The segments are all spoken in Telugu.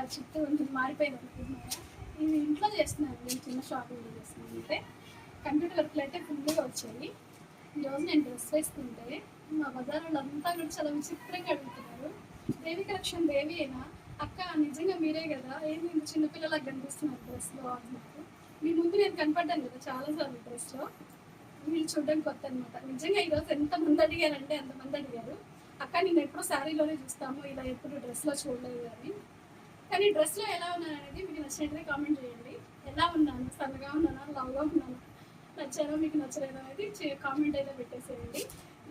కొంచెం మారిపోయింది అనుకుంటున్నాను ఇది ఇంట్లో చేస్తున్నాను నేను చిన్న షాపింగ్ చేస్తున్నాను అంటే కంప్యూటర్ వర్క్లు అయితే ఫుల్గా వచ్చాయి. ఈరోజు నేను డ్రెస్ వేసుకుంటే మా బజార్ అంతా కూడా చాలా విచిత్రంగా అడుగుతున్నారు. దేవి కలెక్షన్ దేవి అయినా అక్క నిజంగా మీరే కదా? ఏం ఇంత చిన్నపిల్లలకు కనిపిస్తున్నారు డ్రెస్లో నాకు మీ ముందు నేను కనపడ్డాను కదా చాలాసార్లు డ్రెస్లో. వీళ్ళు చూడడానికి కొత్త అనమాట నిజంగా ఈరోజు ఎంత మంది అడిగారంటే ఎంతమంది అడిగారు. అక్క నేను ఎప్పుడు శారీలోనే చూస్తాము ఇలా ఎప్పుడు డ్రెస్లో చూడలేదు అని. కానీ డ్రెస్లో ఎలా ఉన్నాను అనేది మీకు నచ్చినట్టుగా కామెంట్ చేయండి. ఎలా ఉన్నాను? సన్నగా ఉన్నానా? లవ్గా ఉన్నాను? నచ్చారా మీకు నచ్చలేదా అనేది కామెంట్ అయితే పెట్టేసేయండి.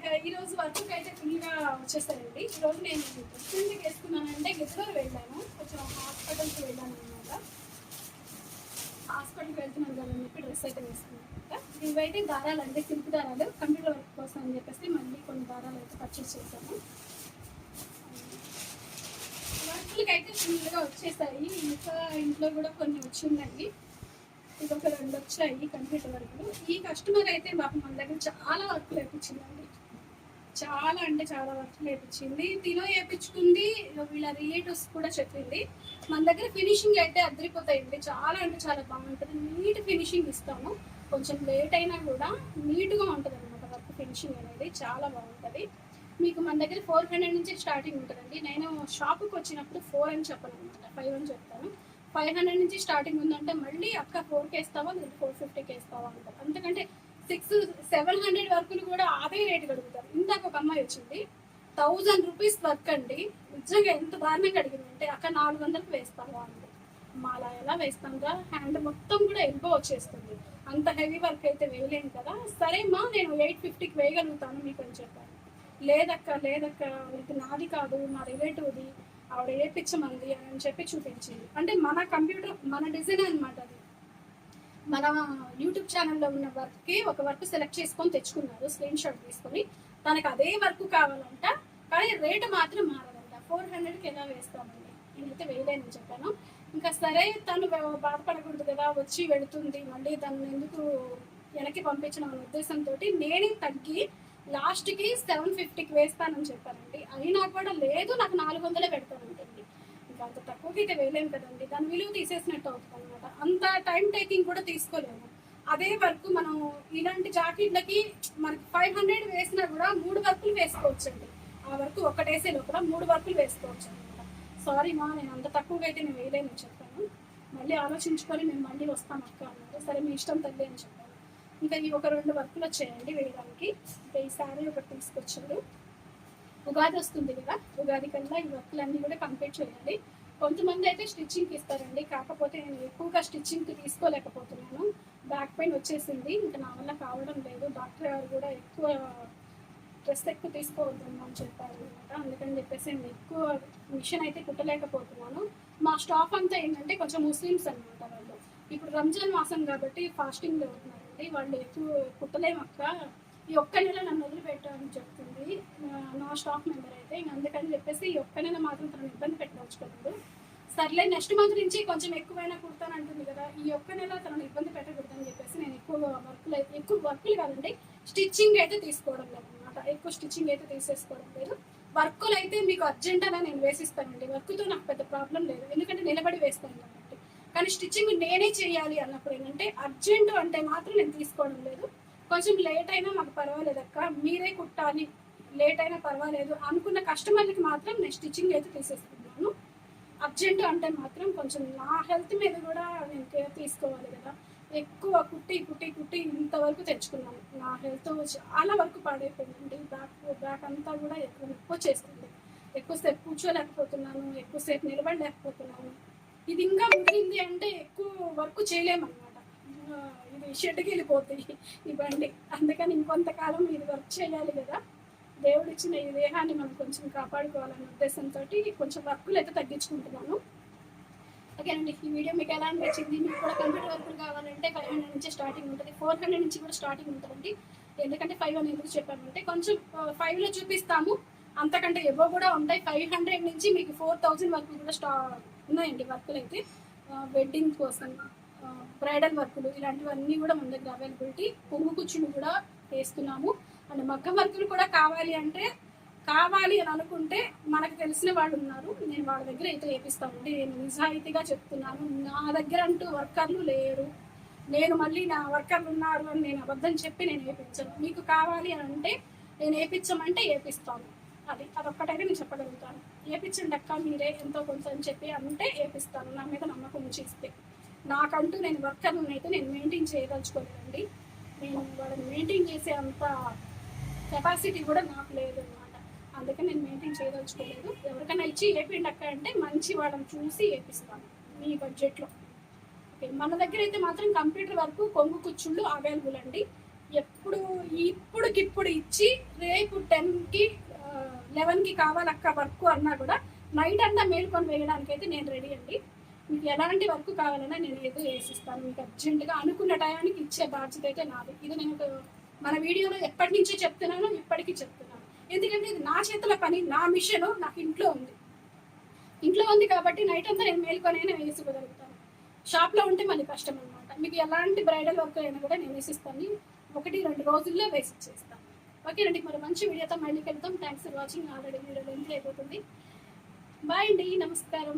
ఈరోజు ఈ రోజు వర్క్ అయితే ఫుల్గా వచ్చేసారండి ఈ రోజు నేను డ్రెస్ ఎందుకు వేసుకున్నానంటే గిద్దరు వెళ్ళాను. కొంచెం హాస్పిటల్కి వెళ్ళాను అనమాట హాస్పిటల్కి వెళ్తున్నాను కదా అని చెప్పి డ్రెస్ అయితే వేసుకున్నాను ఇవైతే దారాలు అంటే సిల్క్ దారాలు కంప్యూటర్ వర్క్ కోసం అని చెప్పేసి మళ్ళీ కొన్ని దారాలు అయితే పర్చేస్ చేశాను. అయితే ఫుల్గా వచ్చేసాయి. ఇంకా ఇంట్లో కూడా కొన్ని వచ్చిందండి. ఒక రెండు వచ్చాయి కంప్యూటర్ వరకు. ఈ కస్టమర్ అయితే మాకు మన దగ్గర చాలా వర్క్ వేపించిందండి చాలా అంటే చాలా వర్క్ వేపించింది తినో వేయించుకుంది వీళ్ళ రిలేటివ్స్ కూడా చెప్పింది. మన దగ్గర ఫినిషింగ్ అయితే అదిరిపోతాయండి. చాలా అంటే చాలా బాగుంటుంది. నీట్ ఫినిషింగ్ ఇస్తాము. కొంచెం లేట్ అయినా కూడా నీట్గా ఉంటుంది అనమాట వర్క్ ఫినిషింగ్ అనేది. చాలా బాగుంటుంది. మీకు మన దగ్గర ఫోర్ హండ్రెడ్ నుంచి స్టార్టింగ్ ఉంటుందండి. నేను షాప్కి వచ్చినప్పుడు ఫోర్ అని చెప్పను అనమాట. ఫైవ్ అని చెప్తాను. ఫైవ్ హండ్రెడ్ నుంచి స్టార్టింగ్ ఉందంటే మళ్ళీ అక్క ఫోర్కి వేస్తావా? లేదా ఫోర్ ఫిఫ్టీకి వేస్తావా అంటారు. ఎందుకంటే సిక్స్ సెవెన్ హండ్రెడ్ వర్కులు కూడా అదే రేట్ అడుగుతారు. ఇందాక ఒక అమ్మాయి వచ్చింది. థౌజండ్ రూపీస్ వర్క్ అండి. నిజంగా ఎంత దారుణంగా అడిగిందంటే అక్క నాలుగు వందలకు వేస్తావా? అంటే మాలా ఎలా వేస్తాంగా హ్యాండ్ మొత్తం కూడా ఎల్బో వచ్చేస్తుంది. అంత హెవీ వర్క్ అయితే వేయలేము కదా. సరే మా నేను ఎయిట్ ఫిఫ్టీకి వేయగలుగుతాను మీకు అని చెప్పాను. లేదక్క లేదక్క ఇది నాది కాదు మా రిలేటివ్ది ఆవిడ ఏపించమంది అని చెప్పి చూపించింది. అంటే మన కంప్యూటర్ మన డిజైన్ అనమాట అది. మన యూట్యూబ్ ఛానల్లో ఉన్న వర్క్కి ఒక వర్క్ సెలెక్ట్ చేసుకొని తెచ్చుకున్నారు స్క్రీన్ షాట్ తీసుకొని. తనకు అదే వర్క్ కావాలంట కానీ రేటు మాత్రం మారదంట. ఫోర్ హండ్రెడ్కి ఎలా వేస్తామండి? నేనైతే వేయలేనని చెప్పాను. ఇంకా సరే తను బాధపడకూడదు కదా వచ్చి వెళుతుంది. మళ్ళీ తను ఎందుకు వెనక్కి పంపించిన అనే ఉద్దేశంతో నేనే తగ్గి లాస్ట్కి సెవెన్ ఫిఫ్టీకి వేస్తానని చెప్పారండి. అయినా కూడా లేదు నాకు నాలుగు వందలే పెడతానంటండి ఇంకా అంత తక్కువకి అయితే వేయలేము కదండి. దాని విలువ తీసేసినట్టు అవుతుంది అనమాట అంత టైం టేకింగ్ కూడా తీసుకోలేము. అదే వర్క్ మనం ఇలాంటి జాకెట్లకి మనకి ఫైవ్ హండ్రెడ్ వేసినా కూడా మూడు వర్కులు వేసుకోవచ్చండి. ఆ వర్క్ ఒకటేసే లోపల మూడు వర్కులు వేసుకోవచ్చు అనమాట సారీ మా నేను అంత తక్కువగా అయితే నేను వేయలేను చెప్పాను. మళ్ళీ ఆలోచించుకొని మేము మళ్ళీ వస్తాం అక్క అన్నారు. సరే మీ ఇష్టం తల్లి అని చెప్పాను ఇంకా ఈ ఒక రెండు వర్కులు వచ్చాయండి వేయడానికి. ఇంకా ఈ శారీ ఒకటి తీసుకొచ్చారు. ఉగాది వస్తుంది కదా ఉగాది కల్లా ఈ వర్కులన్నీ కూడా కంప్లీట్ చేయాలి కొంతమంది అయితే స్టిచ్చింగ్కి ఇస్తారండి. కాకపోతే నేను ఎక్కువగా స్టిచ్చింగ్కి తీసుకోలేకపోతున్నాను. బ్యాక్ పెయిన్ వచ్చేసింది. ఇంకా నా వల్ల కావడం లేదు. డాక్టర్ గారు కూడా ఎక్కువ డ్రెస్ ఎక్కువ తీసుకోవద్దు అని చెప్పారు అనమాట అందుకని చెప్పేసి నేను ఎక్కువ మిషన్ అయితే కుట్టలేకపోతున్నాను. మా స్టాఫ్ అంతా ఏంటంటే కొంచెం ముస్లిమ్స్ అనమాట వాళ్ళు. ఇప్పుడు రంజాన్ మాసం కాబట్టి ఫాస్టింగ్లో ఉంటున్నారండి వాళ్ళు ఎక్కువ కుట్టలేము అక్క ఈ ఒక్క నెల నన్ను వదిలిపెట్టాలని చెప్తుంది. నా- స్టాఫ్ మెంబర్ అయితే ఇంక అందుకని చెప్పేసి ఈ ఒక్క నెల మాత్రం తనను ఇబ్బంది పెట్టవచ్చు సర్లే నెక్స్ట్ మంత్ నుంచి కొంచెం ఎక్కువైనా కుడతాను అంటుంది కదా. ఈ ఒక్క నెల తనను ఇబ్బంది పెట్టకూడదని చెప్పేసి నేను ఎక్కువ వర్క్లు అయితే ఎక్కువ వర్క్లు కాదండి స్టిచ్చింగ్ అయితే తీసుకోవడం లేదు అనమాట ఎక్కువ స్టిచ్చింగ్ అయితే తీసేసుకోవడం లేదు. వర్కులు అయితే మీకు అర్జెంట్ అనే నేను వేసిస్తానండి. వర్క్తో నాకు పెద్ద ప్రాబ్లం లేదు. ఎందుకంటే నిలబడి వేస్తాను కాబట్టి. కానీ స్టిచ్చింగ్ నేనే చేయాలి అన్నప్పుడు అంటే అర్జెంటు అంటే మాత్రం నేను తీసుకోవడం లేదు. కొంచెం లేట్ అయినా మాకు పర్వాలేదు అక్క. మీరే కుట్టాలి. లేట్ అయినా పర్వాలేదు. అనుకున్న కస్టమర్లకి మాత్రం నేను స్టిచ్చింగ్ అయితే తీసేస్తున్నాను అర్జెంట్ అంటే మాత్రం కొంచెం నా హెల్త్ మీద కూడా నేను కేర్ తీసుకోవాలి కదా. ఎక్కువ కుట్టి కుట్టి కుట్టి ఇంతవరకు తెచ్చుకున్నాను. నా హెల్త్ చాలా వరకు పాడైపోయిందండి. బ్యాక్ బ్యాక్ అంతా కూడా ఎక్కువ ఎక్కువ చేస్తుంది ఎక్కువసేపు కూర్చోలేకపోతున్నాను. ఎక్కువసేపు నిలబడలేకపోతున్నాను. ఇది ఇంకా ముగిరింది అంటే ఎక్కువ వర్క్ చేయలేమన్నమాట. ఇది షెడ్కి వెళ్ళిపోతాయి ఈ బండి. అందుకని ఇంకొంతకాలం ఇది వర్క్ చేయాలి కదా. దేవుడు ఇచ్చిన ఈ దేహాన్ని మనం కొంచెం కాపాడుకోవాలనే ఉద్దేశంతో కొంచెం వర్కులు అయితే తగ్గించుకుంటున్నాను. ఓకేనండి ఈ వీడియో మీకు ఎలా అనిపించింది? మీకు కూడా కంప్యూటర్ వర్కులు కావాలంటే ఫైవ్ హండ్రెడ్ నుంచి స్టార్టింగ్ ఉంటుంది. ఫోర్ హండ్రెడ్ నుంచి కూడా స్టార్టింగ్ ఉంటుందండి. ఎందుకంటే ఫైవ్ అని ఎందుకు చెప్పానంటే కొంచెం ఫైవ్లో చూపిస్తాము. అంతకంటే ఎబో కూడా ఉంటాయి. ఫైవ్ హండ్రెడ్ నుంచి మీకు ఫోర్ థౌజండ్ వరకు కూడా స్టా ఉన్నాయండి వర్కులు అయితే వెడ్డింగ్ కోసం. బ్రైడల్ వర్కులు ఇలాంటివన్నీ కూడా మన దగ్గర అవైలబిలిటీ పొంగు కుచ్చులు కూడా వేస్తున్నాము. అండ్ మగ్గం వర్కులు కూడా కావాలి అంటే కావాలి అని అనుకుంటే మనకు తెలిసిన వాళ్ళు ఉన్నారు. నేను వాళ్ళ దగ్గర అయితే వేపిస్తానండి నేను నిజాయితీగా చెప్తున్నాను. నా దగ్గర అంటూ వర్కర్లు లేరు. నేను మళ్ళీ నా వర్కర్లు ఉన్నారు అని నేను అబద్ధం చెప్పి నేను వేపించను. మీకు కావాలి అని అంటే నేను వేపించమంటే వేపిస్తాను. అది అదొక్కటైతే నేను చెప్పగలుగుతాను. వేపించండి అక్క మీరే ఎంతో కొంత అని చెప్పి అంటే వేపిస్తాను. నా మీద నమ్మకం ఉంచి ఇస్తే. నాకంటూ నేను వర్కర్ని అయితే నేను మెయింటైన్ చేయదలుచుకోలేదండి. నేను వాళ్ళని మెయింటైన్ చేసే అంత కెపాసిటీ కూడా నాకు లేదు అనమాట అందుకే నేను మెయింటైన్ చేయదలుచుకోలేదు. ఎవరికైనా ఇచ్చి వేపిండి అక్క అంటే మంచి వాళ్ళని చూసి వేపిస్తాను మీ బడ్జెట్లో ఓకే మన దగ్గర అయితే మాత్రం కంప్యూటర్ వరకు కొంగు కుచ్చుళ్ళు అవైలబుల్ అండి. ఎప్పుడు ఇప్పుడుకిప్పుడు ఇచ్చి రేపు టెన్కి లెవెన్కి కావాలక్క వర్క్ అన్నా కూడా నైట్ అంతా మేల్కొని వేయడానికి అయితే నేను రెడీ అండి. మీకు ఎలాంటి వర్క్ కావాలన్నా నేను ఏదో వేసిస్తాను. మీకు అర్జెంటుగా అనుకున్న టయానికి ఇచ్చే బాధ్యత అయితే నాది. ఇది నేను మన వీడియోలో ఎప్పటి నుంచో చెప్తున్నాను ఇప్పటికీ చెప్తున్నాను. ఎందుకంటే ఇది నా చేతుల పని నా మిషన్ నాకు ఇంట్లో ఉంది. ఇంట్లో ఉంది కాబట్టి నైట్ అంతా నేను మేల్కొనైనా వేసుకోగలుగుతాను. షాప్లో ఉంటే మళ్ళీ కష్టం అనమాట మీకు ఎలాంటి బ్రైడల్ వర్క్ అయినా కూడా నేను వేసిస్తాను. ఒకటి రెండు రోజుల్లో వేసి ఇచ్చేస్తాను. ఓకేనండి మరి మంచి వీడియోతో మళ్ళీ వెళ్తాం thanks for watching already video length అయిపోతుంది. బాయ్ అండి నమస్కారం.